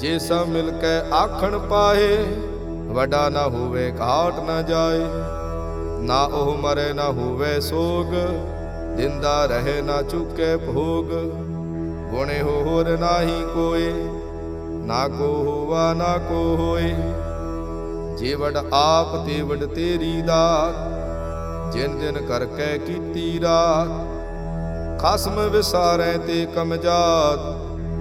ਜੇ ਸਭ ਮਿਲ ਕੇ ਆਖਣ ਪਾਏ, ਵੱਡਾ ਨਾ ਹੋਵੇ ਘਾਟ ਨਾ ਜਾਏ। ਨਾ ਉਹ ਮਰੇ, ਨਾ ਹੋਵੇ ਸੋਗ ਦਿੰਦਾ ਰਹੇ ਨਾ ਚੁੱਕੇ ਭੋਗ। ਗੁਣੇ ਹੋਰ ਨਾਹੀ ਕੋਏ, ਨਾ ਕੋ ਹੋਵਾ, ਨਾ ਕੋ ਹੋਏ। ਜੀਵੜ ਆਪ ਤੇਵੜ ਤੇਰੀ ਦਾਤ, ਜਿਨ ਦਿਨ ਕਰਕੇ ਕੀਤੀ ਰਾਤ। ਖਸਮ ਵਿਸਾਰੈ ਤੇ ਕਮਜਾਤ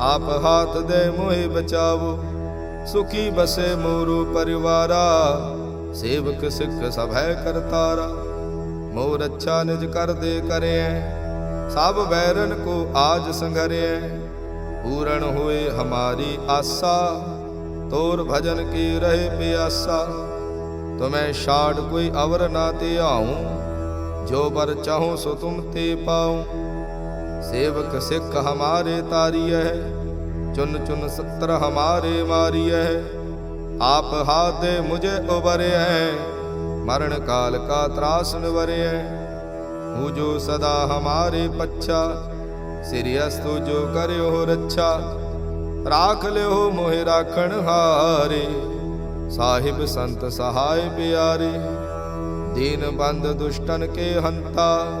ਆਪ ਹਾਥ ਦੇ ਮੋਹਿ ਬਚਾਵੋ, ਸੁਖੀ ਬਸੇ ਮੋਰੂ ਪਰਿਵਾਰਾ, ਸੇਵਕ ਸਿੱਖ ਸਭ ਹੈ ਕਰਤਾਰਾ। ਮੋਰ ਰੱਛਾ ਨਿਜ ਕਰਦੇ ਕਰਿਐ, ਸਭ ਵੈਰਨ ਕੋ ਆਜ ਸੰਘਰਿਐ। ਪੂਰਨ ਹੋਏ ਹਮਾਰੀ ਆਸਾ, ਤੋਰ ਭਜਨ ਕੀ ਰਹੇ ਪਿਆਸਾ। ਤੁਮੈ ਛਾੜ ਕੋਈ ਅਵਰ ਨਾ ਤੇ ਆਉ ਜੋ ਬਰ ਚਾਹੋ ਸੋ ਤੁਮ ਤੇ ਪਾਉ। सेवक सिख हमारे तारिय है। चुन चुन सत्र हमारे मारिय है। आप हाथ मुझे उबरे हैं। मरण काल का त्रास निवरे हैं। जो सदा हमारे पच्छा। सिरियस्तु जो करे हो रच्छा। राख ले हो मोहे राखण हारे। साहिब संत सहाय प्यारे। दीन बंद दुष्टन के हंता।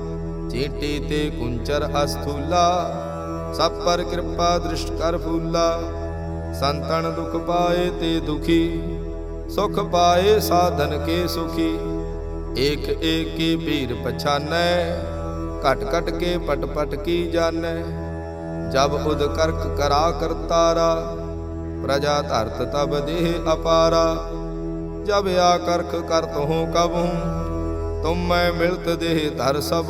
चीटी ते कुंचर अस्थूला, सब पर कृपा दृष्ट कर फूला। संतन दुख पाए ते दुखी, सुख पाए साधन के सुखी। एक एक के पीर पछानै घट कट के पट पट की जानै जब उद करक करा कर तारा, प्रजा धरत तब देह अपारा। जब आ करख करत हूँ कब तुम मैं मिलत देह धर सब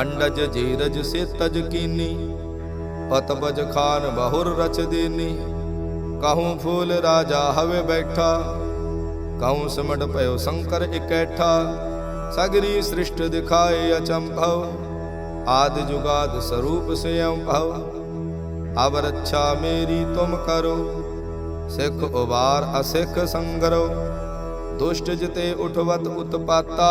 ਅੰਡਜ ਜੀਰਜ ਸੇਤਜ ਕੀਨੀ ਪਤਬਜ ਖਾਨ ਬਹੁਰ ਰਚ ਦੇਨੀ। ਕਹੂੰ ਫੂਲ ਰਾਜਾ ਹਵੇ ਬੈਠਾ, ਕਹੂੰ ਸਮਟ ਭਇਓ ਸ਼ੰਕਰ ਇਕੈਠਾ। ਸਗਰੀ ਸ੍ਰਿਸ਼ਟ ਦਿਖਾਏ ਅਚੰਭਵ, ਆਦ ਜੁਗਾਦ ਸਰੂਪ ਸਯੰ ਭਵ ਅਬ ਰੱਛਾ ਮੇਰੀ ਤੁਮ ਕਰੋ, ਸਿੱਖ ਉਬਾਰ ਅਸਿੱਖ ਸੰਗਰੋ। ਦੁਸ਼ਟ ਜਿਤੇ ਉਠਵਤ ਉਤਪਾਤਾ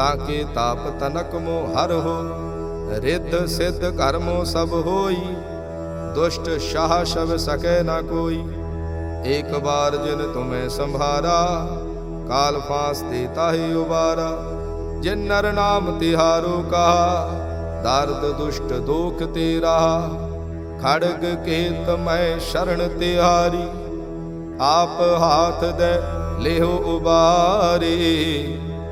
ਤਾਕੇ ਤਾਪ ਤਨਕ ਮੋ ਹਰ ਹੋ, ਰਿੱਧ ਸਿੱਧ ਕਰਮੋ ਸਭ ਹੋਈ, ਦੁਸ਼ਟ ਸ਼ਾਹ ਸ਼ਬ ਸਕੈ ਨਾ ਕੋਈ। ਇੱਕ ਬਾਰ ਜਿਨ ਤੁਮੈ ਸੰਭਾਰਾ, ਕਾਲ ਫਾਸ ਤੇ ਤਾਹੀ ਉਬਾਰਾ। ਜਿਨ ਨਰ ਨਾਮ ਤਿਹਾਰੋ ਕਾ ਦਰਦ ਦੁਸ਼ਟ ਦੋਖ ਤੇਰਾ। ਖੜਗ ਕੇਤ ਮੈਂ ਸ਼ਰਣ ਤਿਹਾਰੀ, ਆਪ ਹਾਥ ਦੇ ਲਿਹੋ ਉਬਾਰੇ।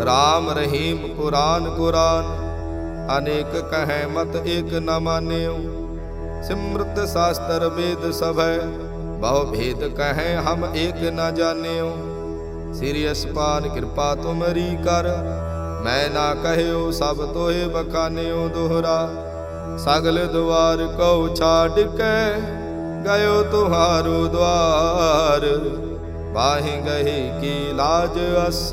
RAM ਰਹੀਮ ਕੁਰਾਨ ਕੁਰਾਨ ਅਨੇਕ ਕਹੈ ਮਤ ਏਕ ਨ ਮਾਨਿਓ। ਸਿਮਰਤ ਸਾਸਤਰ ਵੇਦ ਸਭੈ, ਬਹੁ ਭੇਦ ਕਹੈ ਹਮ ਏਕ ਨ ਜਾਣਿਓ। ਸ੍ਰੀ ਅਸਪਾਨ ਕਿਰਪਾ ਤੁਮਰੀ ਕਰ, ਮੈਂ ਨਾ ਕਹਿਓ ਸਭ ਤੋਏ ਬਖਾਨਿਓ ਦੋਹਰਾ। ਸਗਲ ਦੁਆਰ ਕਉ ਛਾੜ ਕੇ ਗਇਓ ਤੁਹਾਰੂ ਦੁਆਰ। ਬਾਹੀ ਗਹੀ ਕੀ ਲਾਜ ਅਸ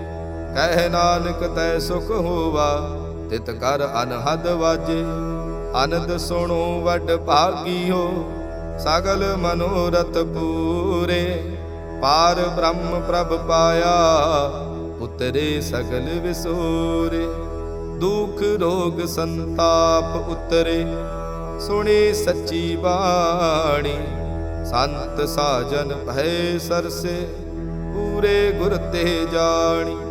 ਕਹਿ ਨਾਨਕ, ਤੈ ਸੁਖ ਹੋਵਾ, ਤਿਤ ਕਰ ਅਨਹਦ ਵਾਜੇ। ਅਨੰਦ ਸੁਣੋ, ਵੱਡ ਭਾਗੀਓ, ਸਗਲ ਮਨੋਰਥ ਪੂਰੇ। ਪਾਰ ਬ੍ਰਹਮ ਪ੍ਰਭ ਪਾਇਆ, ਉਤਰੇ ਸਗਲ ਵਿਸੂਰੇ। ਦੁਖ, ਰੋਗ, ਸੰਤਾਪ ਉਤਰੇ। ਸੁਣੀ ਸੱਚੀ ਬਾਣੀ, ਸੰਤ ਸਾਜਨ ਭੈ ਸਰਸੇ। ਪੂਰੇ ਗੁਰ ਤੇ ਜਾਣੀ।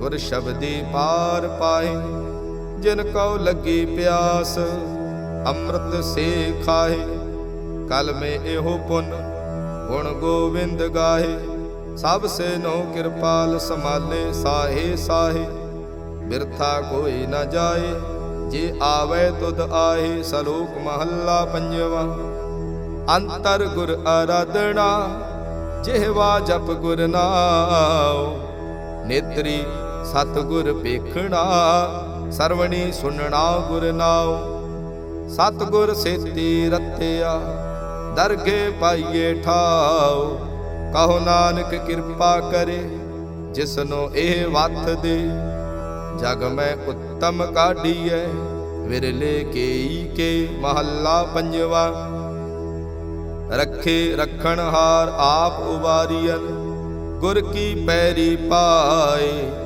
ਗੁਰ ਸ਼ਬਦੀ ਪਾਰ ਪਾਏ, ਜਿਨ ਕਉ ਲੱਗੀ ਪਿਆਸ, ਅੰਮ੍ਰਿਤ ਸੇ ਖਾਏ। ਕਲ ਮੇ ਇਹੋ ਪੁੰਨ, ਗੁਣ ਗੋਵਿੰਦ ਗਾਹੇ ਸਭ ਸੇ ਨੋ ਕਿਰਪਾਲ ਸਮਾਲੇ ਸਾਹੇ ਸਾਹੇ। ਬਿਰਥਾ ਕੋਈ ਨਾ ਜਾਏ, ਜੇ ਆਵੇ ਤੁਧ ਆਏ ਸਲੋਕ ਮਹੱਲਾ ਪੰਜਵਾ। ਅੰਤਰ ਗੁਰ ਆਰਾਧਨਾ ਜਿਹਵਾ ਜਪ ਗੁਰ ਨਾਉ। ਨੇਤਰੀ ਸਤਗੁਰ ਵੇਖਣਾ ਸਰਵਣੀ ਸੁਣਨਾ ਗੁਰ ਨਾਉ। ਸਤ ਸੇਤੀ ਰਤਿਆ, ਦਰਗੇ ਪਾਈਏ ਠਾਉ। ਕਹੋ ਨਾਨਕ ਕਿਰਪਾ ਕਰੇ, ਜਿਸਨੋ ਇਹ ਵਥ ਦੇ। ਜਗ ਮੈਂ ਉੱਤਮ ਕਾਢੀਐ, ਵਿਰਲੇ ਕੇਈ ਕੇ ਮਹੱਲਾ ਪੰਜਵਾ। ਰੱਖੇ ਰਖਣ ਹਾਰ ਆਪ ਉਵਾਰੀਐਨ, ਗੁਰ ਕੀ ਪੈਰੀ ਪਾਏ।